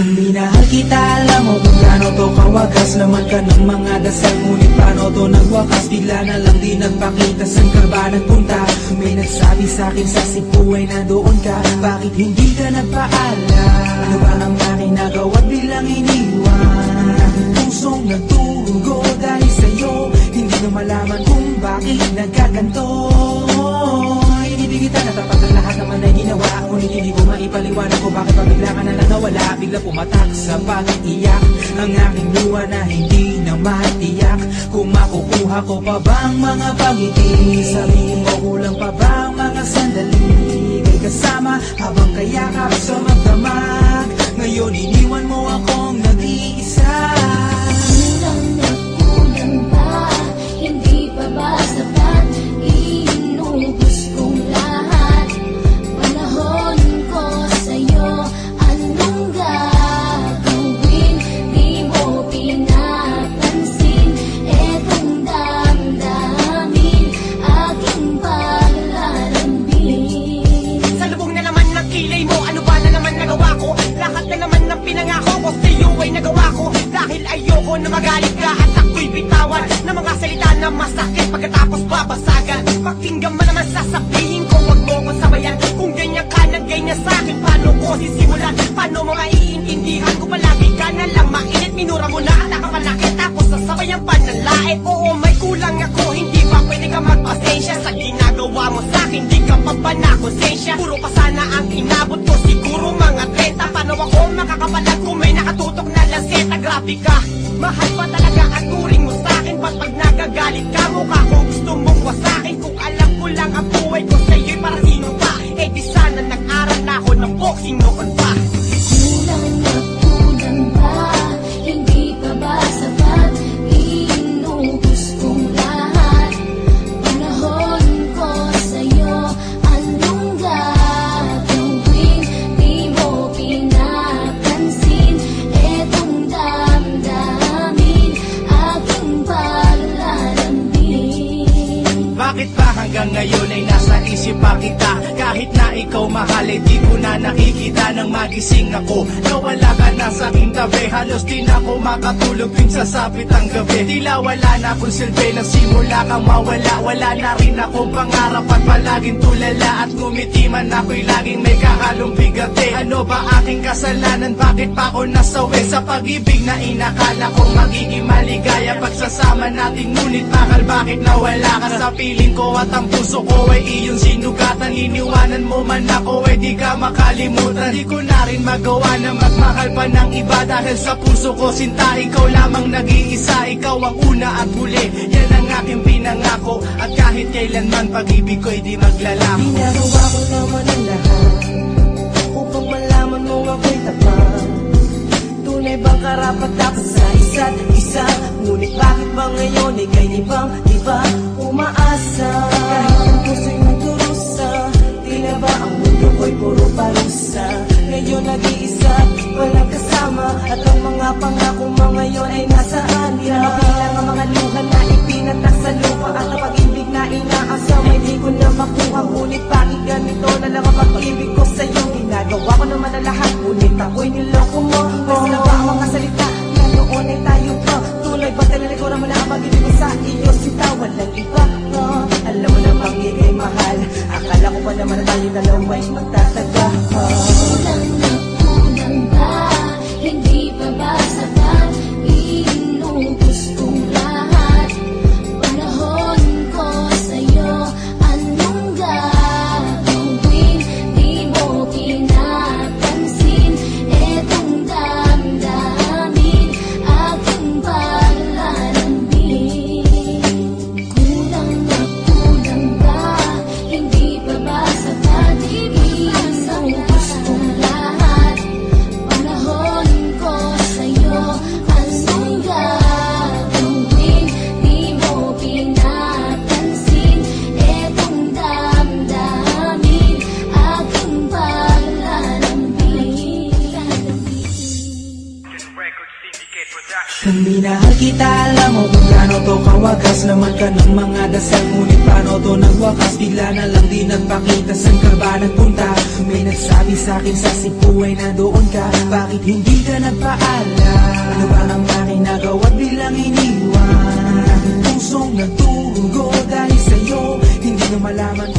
Minahal kita, alam mo kung gaano to kawagas Laman ka ng mga dasal, ngunit paano to nagwakas Bigla na lang di nagpakita, saan ka ba nagpunta? May nagsabi sa'kin sa Cebu ay nandoon ka Bakit hindi ka nagpaalam? Ano ba ang Bigla pumatak sa pag-iiyak Ang aking luha na hindi na matiyak. Kung makukuha ko pa bang mga pangiti Sabihin mo kulang pa bang mga sandali? Kay kasama habang kayakap sa magdamag sasabihin ko Huwag mo ko sabayan. Kung ganyan ka na ganyan sa'kin Paano ko sisimulan? Paano mo maiintindihan Kung palagi ka na lang mainit? Minura mo na at nakapanakit Tapos sasabayan pa ng lait Oo may kulang ako Hindi ba pwede ka magpasensya? Sa ginagawa mo sa'kin Di ka pa ba na konsensya Puro pa sana ang inabot ko Siguro mga 30 Paano ako makakapalag Kung may nakatutok na lanseta Grabe ka Mahal pa talaga ako ng hanggang ngayon ay nasa isip pa kita Kahit na ikaw mahal ay di ko na nakikita Nang magising ako. Nawala ka na sa aking tabi Halos di na ako makatulog tuwing sasapit ang gabi. Tila wala na akong silbi Nang simula kang mawala. Wala na rin akong pangarap at palaging tulala. At ngumiti man ako'y laging may kahalong bigate Ano ba aking kasalanan? Bakit pa ako nasawi sa pag-ibig na inakala ko magiging maligaya? Pagsasama natin ngunit bakal bakit nawala ka sa piling ko At ang puso ko ay iyong sinugatan Iniwanan mo man ako ay di ka makalimutan. Di ko na rin magawa na magmahal pa ng iba. Dahil sa puso ko sinta ikaw lamang nag-iisa. Ikaw ang una at huli. Yan ang aking pinangako. At kahit kailanman pag-ibig ko ay di maglalako Ginagawa ko naman ang lahat Upang malaman mo ako'y tapat Tunay bang karapat dapat sa isa't isa? Ngunit bakit ba ngayon ikay di ay nasaan Di na mabilang ang mga luha na ipinatak sa lupa At ang pag-ibig na inaasam ay di ko na makuha Ngunit bakit ganito na lang ang pag-ibig ko sa'yo? Ginagawa ko naman ang lahat Ngunit ako'y niloko mo. Mas na ba ang mga salita na noon ay tayo pa. Tulay ba talaga mo na ang pag-ibig ko sa iyo? Sita walang iba pa. Alam mo namang ikay mahal. Akala ko pa naman na tayo dalawa'y magtataga Kulang Kung minahal kita, alam mo kung gaano to kawagas Laman ka ng mga dasal Ngunit paano to nagwakas? Bigla na lang di nagpakita Saan ka ba nagpunta. May nagsabi sa'kin sa Cebu ay nandoon ka. Bakit hindi ka nagpaalam? Ano ba ang aking nagawa't bilang iniwan? Ang aking pusong nagturugo Dahil sa'yo Hindi na malaman